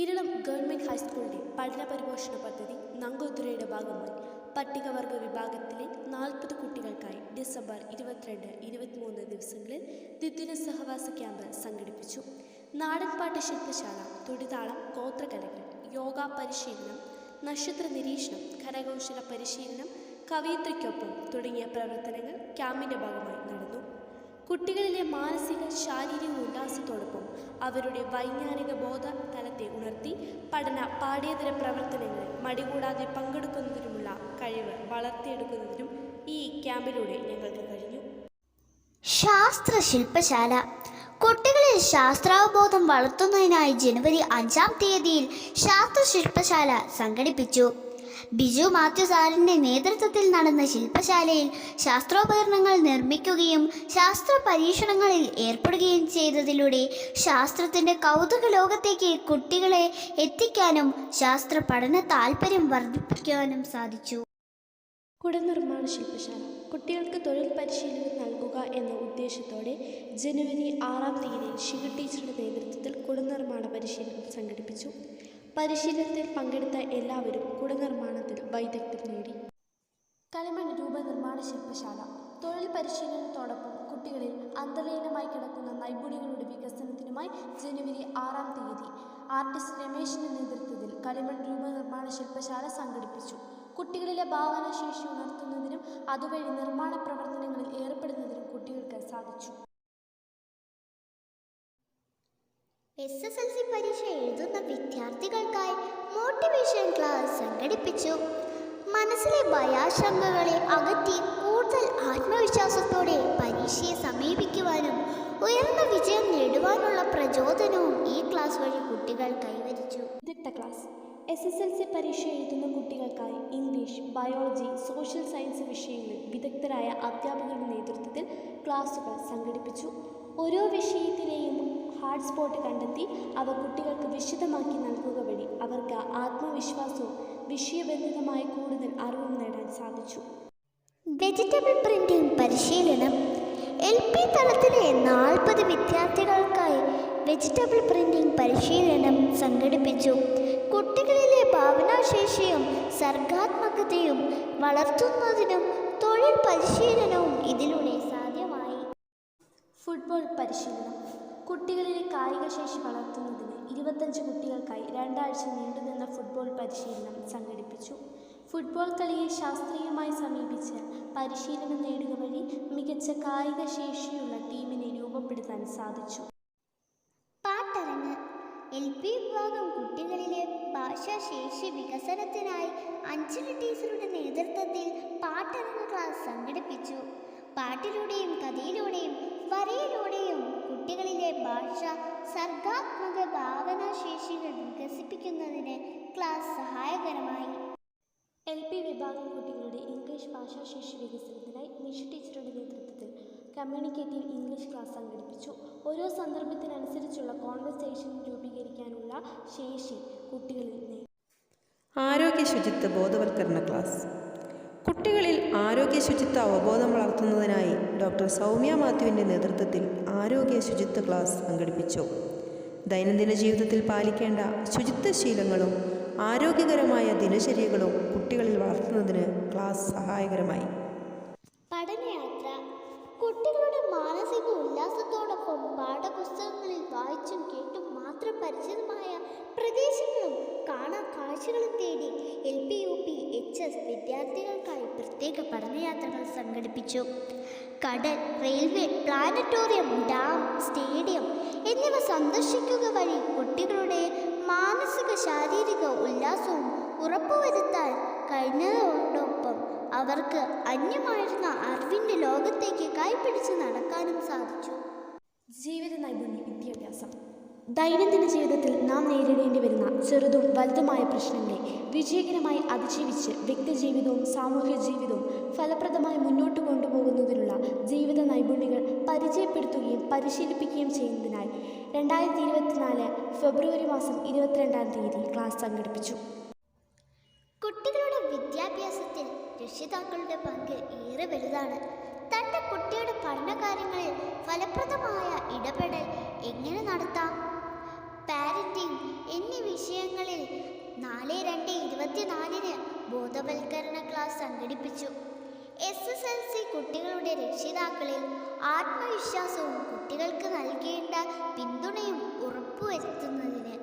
ഇരളം government ഹൈസ്കൂളിന്റെ പഠന പരിപോഷണ പദ്ധതി നങ്കോത്തുരയുടെ ഭാഗമായി പട്ടികവർഗ വിഭാഗത്തിലെ നാൽപ്പത് കുട്ടികൾക്കായി ഡിസംബർ ഇരുപത്തിരണ്ട് ഇരുപത്തിമൂന്ന് ദിവസങ്ങളിൽ ദ്വിദിന സഹവാസ ക്യാമ്പ് സംഘടിപ്പിച്ചു. നാടൻപാട്ട് ശില്പശാല തുടിതാളം ഗോത്രകലകൾ യോഗ പരിശീലനം നക്ഷത്ര നിരീക്ഷണം കരകൗശല പരിശീലനം കവയിത്രിക്കൊപ്പം തുടങ്ങിയ പ്രവർത്തനങ്ങൾ ക്യാമ്പിന്റെ ഭാഗമായി നടന്നു. കുട്ടികളിലെ മാനസിക ശാരീരിക ഉല്ലാസത്തോടൊപ്പം അവരുടെ വൈജ്ഞാനിക ബോധ തലത്തെ ഉണർത്തി പഠന പാഠ്യേതര പ്രവർത്തനങ്ങളിൽ മടികൂടാതെ പങ്കെടുക്കുന്നതിനുമുള്ള കഴിവ് വളർത്തിയെടുക്കുന്നതിനും ഈ ക്യാമ്പിലൂടെ ഞങ്ങൾക്ക് കഴിഞ്ഞു. ശാസ്ത്ര ശില്പശാല കുട്ടികളിൽ ശാസ്ത്രാവബോധം വളർത്തുന്നതിനായി ജനുവരി അഞ്ചാം തീയതിയിൽ ശാസ്ത്ര ശില്പശാല സംഘടിപ്പിച്ചു. ബിജു മാത്യു സാറിന്റെ നേതൃത്വത്തിൽ നടന്ന ശില്പശാലയിൽ ശാസ്ത്രോപകരണങ്ങൾ നിർമ്മിക്കുകയും ശാസ്ത്ര പരീക്ഷണങ്ങളിൽ ഏർപ്പെടുകയും ചെയ്തതിലൂടെ ശാസ്ത്രത്തിന്റെ കൗതുക ലോകത്തേക്ക് കുട്ടികളെ എത്തിക്കാനും ശാസ്ത്ര പഠന താല്പര്യം വർദ്ധിപ്പിക്കാനും സാധിച്ചു. കുടനിർമ്മാണ ശില്പശാല. കുട്ടികൾക്ക് തൊഴിൽ പരിശീലനം നൽകുക എന്ന ഉദ്ദേശത്തോടെ ജനുവരി ആറാം തീയതി ശിവ ടീച്ചറുടെ നേതൃത്വത്തിൽ കുടനിർമ്മാണ പരിശീലനം സംഘടിപ്പിച്ചു. പരിശീലനത്തിൽ പങ്കെടുത്ത എല്ലാവരും കുടനിർമ്മാണത്തിൽ വൈദഗ്ധ്യം നേടി. കളിമൺ രൂപനിർമ്മാണ ശില്പശാല. തൊഴിൽ പരിശീലനത്തോടൊപ്പം കുട്ടികളിൽ അന്തർലീനമായി കിടക്കുന്ന നൈപുണ്യങ്ങളുടെ വികസനത്തിനുമായി ജനുവരി ആറാം തീയതി ആർട്ടിസ്റ്റ് രമേശിന്റെ നേതൃത്വത്തിൽ കളിമൺ രൂപനിർമ്മാണ ശില്പശാല സംഘടിപ്പിച്ചു. കുട്ടികളിലെ ഭാവനാശേഷി ഉണർത്തുന്നതിനും അതുവഴി നിർമ്മാണ പ്രവർത്തനങ്ങളിൽ ഏർപ്പെടുന്നതിനും കുട്ടികൾക്ക് സാധിച്ചു. എസ് എസ് എൽ സി പരീക്ഷ എഴുതുന്ന വിദ്യാർത്ഥികൾക്കായി മോട്ടിവേഷൻ ക്ലാസ് മനസ്സിലെ ഭയാശങ്കകളെ അകറ്റി കൂടുതൽ ആത്മവിശ്വാസത്തോടെ പരീക്ഷയെ സമീപിക്കുവാനും ഉയർന്ന വിജയം നേടുവാനുള്ള പ്രചോദനവും ഈ ക്ലാസ് വഴി കുട്ടികൾ കൈവരിച്ചു. Class S S L C പരീക്ഷ എഴുതുന്ന കുട്ടികൾക്കായി ഇംഗ്ലീഷ് ബയോളജി സോഷ്യൽ സയൻസ് വിഷയങ്ങളിൽ വിദഗ്ധരായ അധ്യാപകരുടെ നേതൃത്വത്തിൽ ക്ലാസുകൾ സംഘടിപ്പിച്ചു. ഓരോ വിഷയത്തിലെയും ഹാർഡ് സ്പോട്ട് കണ്ടെത്തി അവ കുട്ടികൾക്ക് വിശദമാക്കി നൽകുക വഴി അവർക്ക് ആത്മവിശ്വാസവും വിഷയബന്ധിതമായ കൂടുതൽ അറിവും നേടാൻ സാധിച്ചു. വെജിറ്റബിൾ പ്രിന്റിംഗ് പരിശീലനം എൽ പി തലത്തിലെ നാൽപ്പത് വിദ്യാർത്ഥികൾക്കായി വെജിറ്റബിൾ പ്രിന്റിംഗ് പരിശീലനം സംഘടിപ്പിച്ചു. കുട്ടികളിലെ ഭാവനാശേഷിയും സർഗാത്മകതയും വളർത്തുന്നതിനും തൊഴിൽ പരിശീലനവും ഇതിലൂടെ സാധ്യമായി. ഫുട്ബോൾ പരിശീലനം കുട്ടികളിലെ കായികശേഷി വളർത്തുന്നതിന് ഇരുപത്തഞ്ച് കുട്ടികൾക്കായി രണ്ടാഴ്ച നീണ്ടുനിന്ന ഫുട്ബോൾ പരിശീലനം സംഘടിപ്പിച്ചു. ഫുട്ബോൾ കളിയെ ശാസ്ത്രീയമായി സമീപിച്ച് പരിശീലനം നേടുക വഴി മികച്ച കായിക ശേഷിയുള്ള ടീമിനെ രൂപപ്പെടുത്താൻ സാധിച്ചു. എൽ പി വിഭാഗം കുട്ടികളിലെ ഭാഷാശേഷി വികസനത്തിനായി അഞ്ജലി ടീച്ചറുടെ നേതൃത്വത്തിൽ പാട്ടരങ്ങ് ക്ലാസ് സംഘടിപ്പിച്ചു. പാട്ടിലൂടെയും കഥയിലൂടെയും വരയിലൂടെയും കുട്ടികളിലെ ഭാഷ സർഗാത്മക ഭാവനാശേഷികൾ വികസിപ്പിക്കുന്നതിന് ക്ലാസ് സഹായകരമായി. എൽ പി വിഭാഗം കുട്ടികളുടെ ഇംഗ്ലീഷ് ഭാഷാശേഷി വികസനത്തിനായി നിഷ ടീച്ചറുടെ നേതൃത്വത്തിൽ കമ്മ്യൂണിക്കേറ്റീവ് ഇംഗ്ലീഷ് ക്ലാസ് സംഘടിപ്പിച്ചു. ഓരോ സന്ദർഭത്തിനനുസരിച്ചുള്ള കോൺവെർസേഷൻ രൂപീകരിക്കാനുള്ള ശേഷി കുട്ടികളിൽ ആരോഗ്യ ശുചിത്വ ബോധവൽക്കരണ ക്ലാസ്. കുട്ടികളിൽ ആരോഗ്യ ശുചിത്വ അവബോധം വളർത്തുന്നതിനായി ഡോക്ടർ സൗമ്യ മാത്യുവിന്റെ നേതൃത്വത്തിൽ ആരോഗ്യ ശുചിത്വ ക്ലാസ് സംഘടിപ്പിച്ചു. ദൈനംദിന ജീവിതത്തിൽ പാലിക്കേണ്ട ശുചിത്വ ശീലങ്ങളും ആരോഗ്യകരമായ ദിനചര്യകളും കുട്ടികളിൽ വളർത്തുന്നതിന് ക്ലാസ് സഹായകരമായി. പ്രത്യേക പഠനയാത്രകൾ സംഘടിപ്പിച്ചു. കടൽ റെയിൽവേ പ്ലാനറ്റോറിയം ഡാം സ്റ്റേഡിയം എന്നിവ സന്ദർശിക്കുക വഴി കുട്ടികളുടെ മാനസിക ശാരീരിക ഉല്ലാസവും ഉറപ്പുവരുത്താൻ കഴിഞ്ഞതോടൊപ്പം അവർക്ക് അന്യമായിരുന്ന അറിവിന്റെ ലോകത്തേക്ക് കൈപിടിച്ച് നടക്കാനും സാധിച്ചു. ജീവിത നൈപുണ്യ വിദ്യാഭ്യാസം. ദൈനംദിന ജീവിതത്തിൽ നാം നേരിടേണ്ടി വരുന്ന ചെറുതും വലുതുമായ പ്രശ്നങ്ങളെ വിജയകരമായി അതിജീവിച്ച് വ്യക്തിജീവിതവും സാമൂഹ്യ ജീവിതവും ഫലപ്രദമായി മുന്നോട്ട് കൊണ്ടുപോകുന്നതിനുള്ള ജീവിത നൈപുണ്യങ്ങൾ പരിചയപ്പെടുത്തുകയും പരിശീലിപ്പിക്കുകയും ചെയ്യുന്നതിനായി രണ്ടായിരത്തി ഇരുപത്തിനാല് ഫെബ്രുവരി മാസം ഇരുപത്തിരണ്ടാം തീയതി ക്ലാസ് സംഘടിപ്പിച്ചു. കുട്ടികളുടെ വിദ്യാഭ്യാസത്തിൽ രക്ഷിതാക്കളുടെ പങ്ക് ഏറെ വലുതാണ്. തന്റെ കുട്ടിയുടെ പഠനകാര്യങ്ങളിൽ ഫലപ്രദമായ ഇടപെടൽ എങ്ങനെ നടത്താം? പാരന്റിംഗ് എന്നീ വിഷയങ്ങളിൽ നാല് രണ്ട് ഇരുപത്തിനാലിന് ബോധവൽക്കരണ ക്ലാസ് സംഘടിപ്പിച്ചു. എസ് എസ് എൽ സി കുട്ടികളുടെ രക്ഷിതാക്കളിൽ ആത്മവിശ്വാസവും കുട്ടികൾക്ക് നൽകേണ്ട പിന്തുണയും ഉറപ്പുവരുത്തുന്നതിന്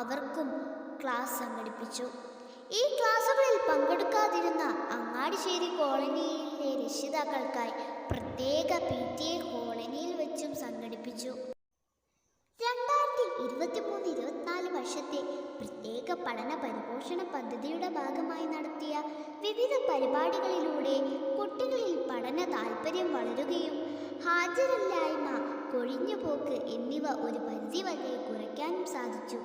അവർക്കും ക്ലാസ് സംഘടിപ്പിച്ചു. ഈ ക്ലാസുകളിൽ പങ്കെടുക്കാതിരുന്ന അങ്ങാടിശ്ശേരി കോളനിയിലെ രക്ഷിതാക്കൾക്കായി പ്രത്യേക പി ടി എ കോളനിയിൽ വെച്ചും സംഘടിപ്പിച്ചു രണ്ടായിരത്തി ഇരുപത്തി മൂന്ന് ഇരുപത്തിനാല് വർഷത്തെ പ്രത്യേക പഠന പരിപോഷണ പദ്ധതിയുടെ ഭാഗമായി നടത്തിയ വിവിധ പരിപാടികളിലൂടെ കുട്ടികളിൽ പഠന താല്പര്യം വളരുകയും ഹാജരില്ലായ്മ കൊഴിഞ്ഞുപോക്ക് എന്നിവ ഒരു പരിധിവരെ കുറയ്ക്കാനും സാധിച്ചു.